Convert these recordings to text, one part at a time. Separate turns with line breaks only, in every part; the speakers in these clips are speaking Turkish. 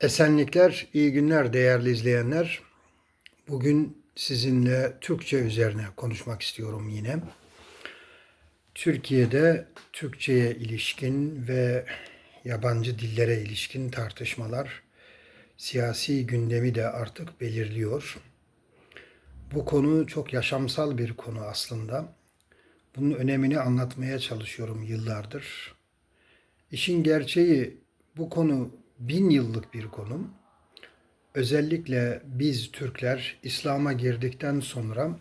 Esenlikler, iyi günler değerli izleyenler. Bugün sizinle Türkçe üzerine konuşmak istiyorum yine. Türkiye'de Türkçe'ye ilişkin ve yabancı dillere ilişkin tartışmalar siyasi gündemi de artık belirliyor. Bu konu çok yaşamsal bir konu aslında. Bunun önemini anlatmaya çalışıyorum yıllardır. İşin gerçeği bu konu bin yıllık bir konu. Özellikle biz Türkler İslam'a girdikten sonra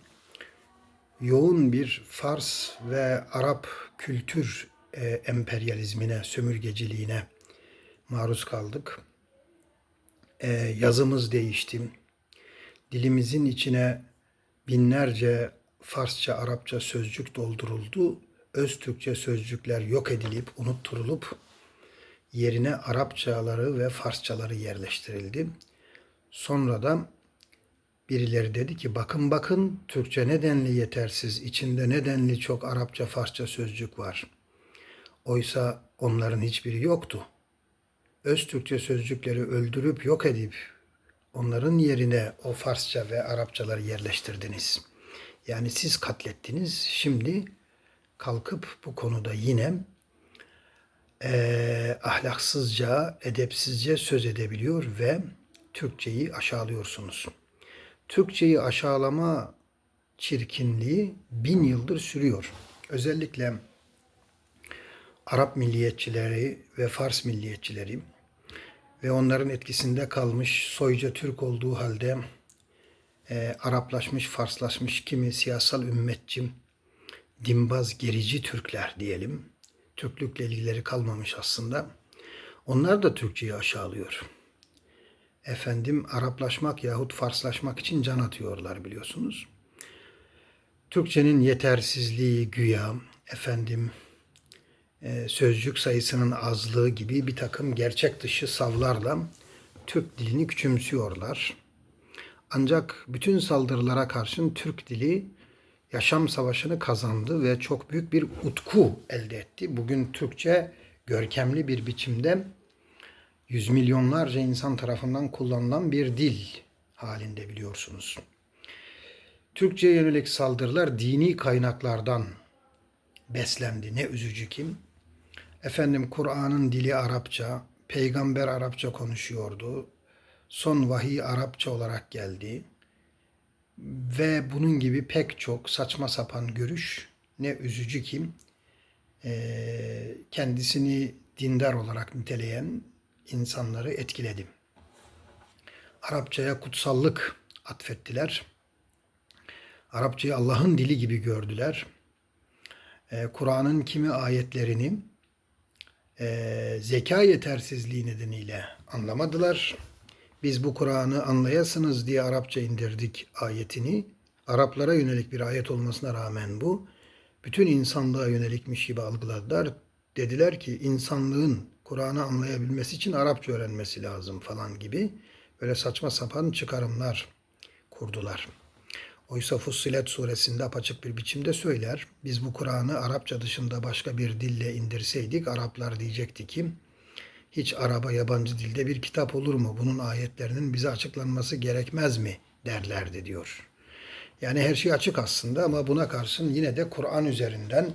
yoğun bir Fars ve Arap kültür e, emperyalizmine, sömürgeciliğine maruz kaldık. E, yazımız değişti. Dilimizin içine binlerce Farsça, Arapça sözcük dolduruldu. Öz Türkçe sözcükler yok edilip, unutturulup yerine Arapçaları ve Farsçaları yerleştirildi. Sonra da birileri dedi ki bakın bakın Türkçe nedenli yetersiz, içinde nedenli çok Arapça, Farsça sözcük var. Oysa onların hiçbiri yoktu. Öz Türkçe sözcükleri öldürüp yok edip onların yerine o Farsça ve Arapçaları yerleştirdiniz. Yani siz katlettiniz. Şimdi kalkıp bu konuda yine e, ahlaksızca, edepsizce söz edebiliyor ve Türkçeyi aşağılıyorsunuz. Türkçeyi aşağılama çirkinliği bin yıldır sürüyor. Özellikle Arap milliyetçileri ve Fars milliyetçileri ve onların etkisinde kalmış soyca Türk olduğu halde e, Araplaşmış, Farslaşmış kimi siyasal ümmetçi, dimbaz, gerici Türkler diyelim Türklükle ilgileri kalmamış aslında. Onlar da Türkçeyi aşağılıyor. Efendim Araplaşmak yahut Farslaşmak için can atıyorlar biliyorsunuz. Türkçenin yetersizliği güya, efendim e, sözcük sayısının azlığı gibi bir takım gerçek dışı savlarla Türk dilini küçümsüyorlar. Ancak bütün saldırılara karşın Türk dili yaşam savaşını kazandı ve çok büyük bir utku elde etti. Bugün Türkçe görkemli bir biçimde yüz milyonlarca insan tarafından kullanılan bir dil halinde biliyorsunuz. Türkçe yönelik saldırılar dini kaynaklardan beslendi. Ne üzücü kim? Efendim Kur'an'ın dili Arapça, peygamber Arapça konuşuyordu. Son vahiy Arapça olarak geldi ve bunun gibi pek çok saçma sapan görüş ne üzücü ki e, kendisini dindar olarak niteleyen insanları etkiledi. Arapçaya kutsallık atfettiler. Arapçayı Allah'ın dili gibi gördüler. E, Kur'an'ın kimi ayetlerini e, zeka yetersizliği nedeniyle anlamadılar biz bu Kur'an'ı anlayasınız diye Arapça indirdik ayetini. Araplara yönelik bir ayet olmasına rağmen bu bütün insanlığa yönelikmiş gibi algıladılar. Dediler ki insanlığın Kur'an'ı anlayabilmesi için Arapça öğrenmesi lazım falan gibi böyle saçma sapan çıkarımlar kurdular. Oysa Fussilet suresinde apaçık bir biçimde söyler. Biz bu Kur'an'ı Arapça dışında başka bir dille indirseydik Araplar diyecekti ki hiç araba yabancı dilde bir kitap olur mu? Bunun ayetlerinin bize açıklanması gerekmez mi? derlerdi diyor. Yani her şey açık aslında ama buna karşın yine de Kur'an üzerinden,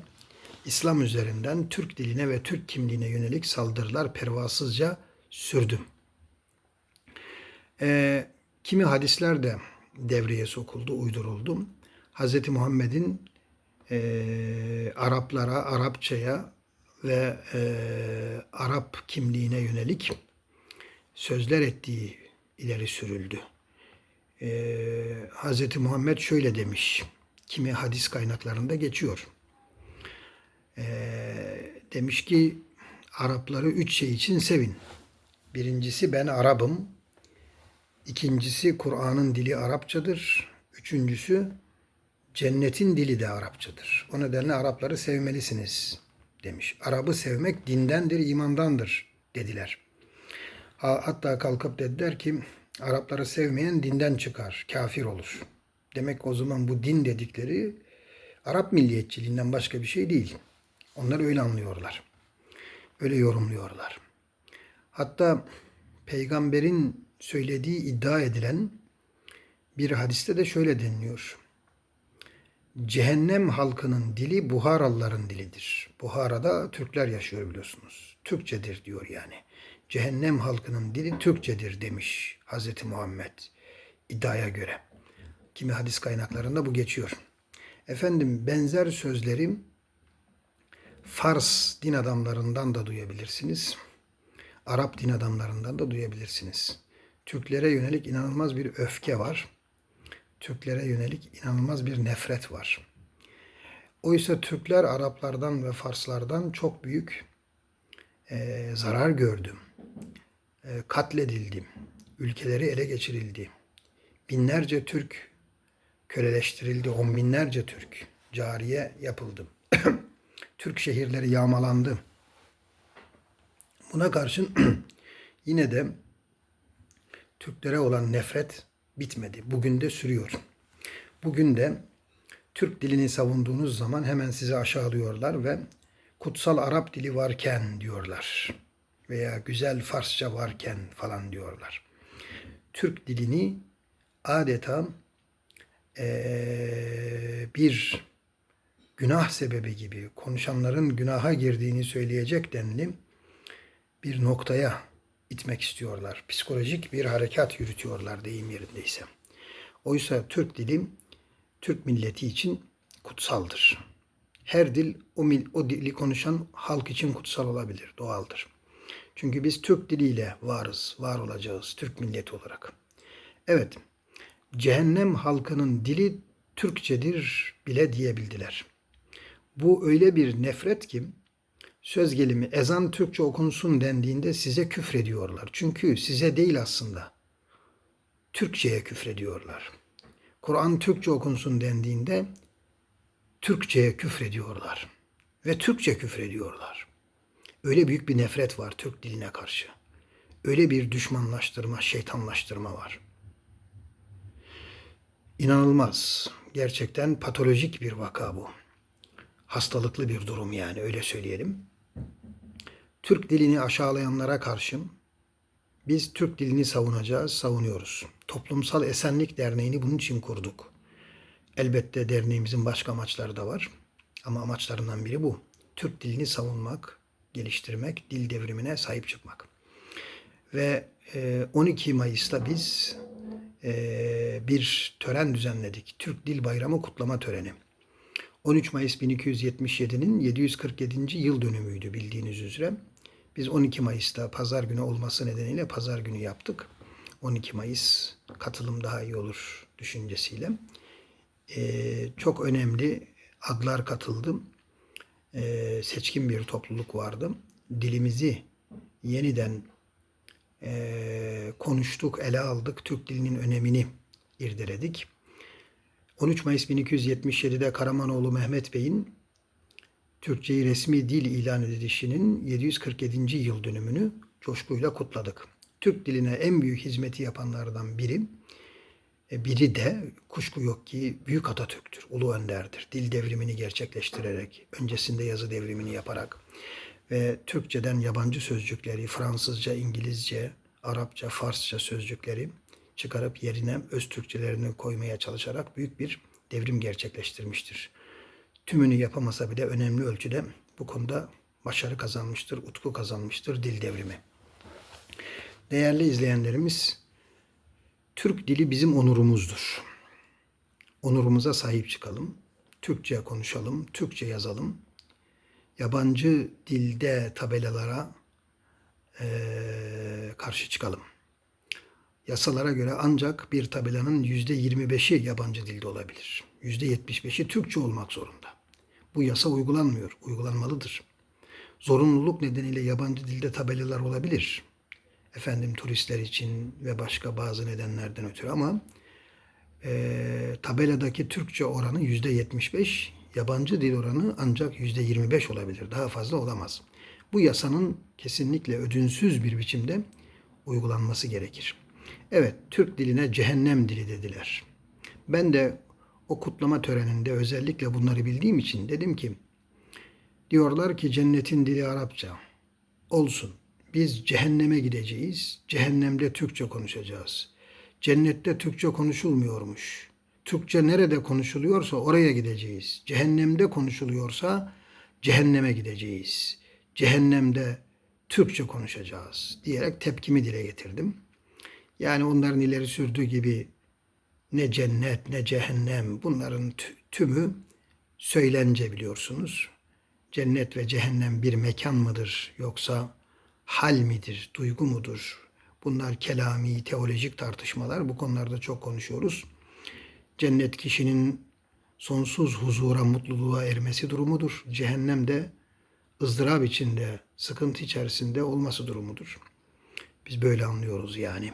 İslam üzerinden Türk diline ve Türk kimliğine yönelik saldırılar pervasızca sürdü. Ee, kimi hadisler de devreye sokuldu, uyduruldu. Hz. Muhammed'in e, Araplara, Arapçaya ve e, Arap kimliğine yönelik sözler ettiği ileri sürüldü. E, Hz. Muhammed şöyle demiş, kimi hadis kaynaklarında geçiyor. E, demiş ki Arapları üç şey için sevin. Birincisi ben Arap'ım. İkincisi Kur'an'ın dili Arapçadır. Üçüncüsü cennetin dili de Arapçadır. O nedenle Arapları sevmelisiniz demiş. Arap'ı sevmek dindendir, imandandır dediler. Hatta kalkıp dediler ki Arapları sevmeyen dinden çıkar, kafir olur. Demek o zaman bu din dedikleri Arap milliyetçiliğinden başka bir şey değil. Onlar öyle anlıyorlar. Öyle yorumluyorlar. Hatta peygamberin söylediği iddia edilen bir hadiste de şöyle deniliyor. Cehennem halkının dili Buharalıların dilidir. Buhara'da Türkler yaşıyor biliyorsunuz. Türkçedir diyor yani. Cehennem halkının dili Türkçedir demiş Hazreti Muhammed iddiaya göre. Kimi hadis kaynaklarında bu geçiyor. Efendim benzer sözleri Fars din adamlarından da duyabilirsiniz. Arap din adamlarından da duyabilirsiniz. Türklere yönelik inanılmaz bir öfke var. Türklere yönelik inanılmaz bir nefret var. Oysa Türkler Araplardan ve Farslardan çok büyük e, zarar gördü. E, katledildi. Ülkeleri ele geçirildi. Binlerce Türk köleleştirildi. On binlerce Türk cariye yapıldı. Türk şehirleri yağmalandı. Buna karşın yine de Türklere olan nefret bitmedi. Bugün de sürüyor. Bugün de Türk dilini savunduğunuz zaman hemen sizi aşağılıyorlar ve kutsal Arap dili varken diyorlar veya güzel Farsça varken falan diyorlar. Türk dilini adeta ee, bir günah sebebi gibi konuşanların günaha girdiğini söyleyecek denli bir noktaya itmek istiyorlar. Psikolojik bir harekat yürütüyorlar deyim yerindeyse. Oysa Türk dili Türk milleti için kutsaldır. Her dil o, mil, o dili konuşan halk için kutsal olabilir, doğaldır. Çünkü biz Türk diliyle varız, var olacağız Türk milleti olarak. Evet, cehennem halkının dili Türkçedir bile diyebildiler. Bu öyle bir nefret ki söz gelimi ezan Türkçe okunsun dendiğinde size küfrediyorlar. Çünkü size değil aslında. Türkçe'ye küfrediyorlar. Kur'an Türkçe okunsun dendiğinde Türkçe'ye küfrediyorlar. Ve Türkçe küfrediyorlar. Öyle büyük bir nefret var Türk diline karşı. Öyle bir düşmanlaştırma, şeytanlaştırma var. İnanılmaz. Gerçekten patolojik bir vaka bu. Hastalıklı bir durum yani öyle söyleyelim. Türk dilini aşağılayanlara karşı biz Türk dilini savunacağız, savunuyoruz. Toplumsal Esenlik Derneği'ni bunun için kurduk. Elbette derneğimizin başka amaçları da var. Ama amaçlarından biri bu. Türk dilini savunmak, geliştirmek, dil devrimine sahip çıkmak. Ve 12 Mayıs'ta biz bir tören düzenledik. Türk Dil Bayramı kutlama töreni. 13 Mayıs 1277'nin 747. yıl dönümüydü bildiğiniz üzere. Biz 12 Mayıs'ta pazar günü olması nedeniyle pazar günü yaptık. 12 Mayıs katılım daha iyi olur düşüncesiyle. Ee, çok önemli adlar katıldı. Ee, seçkin bir topluluk vardı. Dilimizi yeniden e, konuştuk, ele aldık. Türk dilinin önemini irdeledik. 13 Mayıs 1277'de Karamanoğlu Mehmet Bey'in Türkçeyi resmi dil ilan edilişinin 747. yıl dönümünü coşkuyla kutladık. Türk diline en büyük hizmeti yapanlardan biri, e, biri de kuşku yok ki Büyük Atatürk'tür, Ulu Önder'dir. Dil devrimini gerçekleştirerek, öncesinde yazı devrimini yaparak ve Türkçeden yabancı sözcükleri, Fransızca, İngilizce, Arapça, Farsça sözcükleri çıkarıp yerine öz Türkçelerini koymaya çalışarak büyük bir devrim gerçekleştirmiştir. Tümünü yapamasa bile önemli ölçüde bu konuda başarı kazanmıştır, utku kazanmıştır dil devrimi. Değerli izleyenlerimiz, Türk dili bizim onurumuzdur. Onurumuza sahip çıkalım. Türkçe konuşalım, Türkçe yazalım. Yabancı dilde tabelalara e, karşı çıkalım. Yasalara göre ancak bir tabelanın yüzde 25'i yabancı dilde olabilir. Yüzde 75'i Türkçe olmak zorunda. Bu yasa uygulanmıyor, uygulanmalıdır. Zorunluluk nedeniyle yabancı dilde tabelalar olabilir. Efendim turistler için ve başka bazı nedenlerden ötürü ama e, tabeladaki Türkçe oranı yüzde 75, yabancı dil oranı ancak yüzde 25 olabilir. Daha fazla olamaz. Bu yasanın kesinlikle ödünsüz bir biçimde uygulanması gerekir. Evet, Türk diline cehennem dili dediler. Ben de o kutlama töreninde özellikle bunları bildiğim için dedim ki, diyorlar ki cennetin dili Arapça. Olsun. biz cehenneme gideceğiz. Cehennemde Türkçe konuşacağız. Cennette Türkçe konuşulmuyormuş. Türkçe nerede konuşuluyorsa oraya gideceğiz. Cehennemde konuşuluyorsa cehenneme gideceğiz. Cehennemde Türkçe konuşacağız diyerek tepkimi dile getirdim. Yani onların ileri sürdüğü gibi ne cennet ne cehennem bunların tü- tümü söylence biliyorsunuz. Cennet ve cehennem bir mekan mıdır yoksa hal midir, duygu mudur? Bunlar kelami, teolojik tartışmalar. Bu konularda çok konuşuyoruz. Cennet kişinin sonsuz huzura, mutluluğa ermesi durumudur. Cehennem de ızdırap içinde, sıkıntı içerisinde olması durumudur. Biz böyle anlıyoruz yani.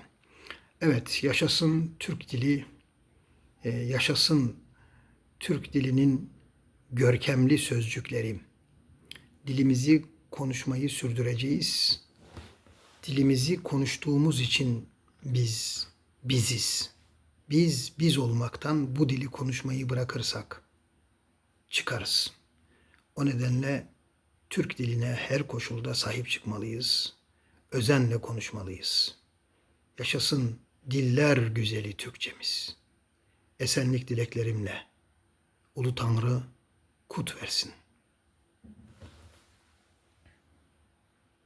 Evet, yaşasın Türk dili, e, yaşasın Türk dilinin görkemli sözcükleri. Dilimizi konuşmayı sürdüreceğiz. Dilimizi konuştuğumuz için biz biziz. Biz biz olmaktan bu dili konuşmayı bırakırsak çıkarız. O nedenle Türk diline her koşulda sahip çıkmalıyız. Özenle konuşmalıyız. Yaşasın diller güzeli Türkçemiz. Esenlik dileklerimle Ulu Tanrı kut versin.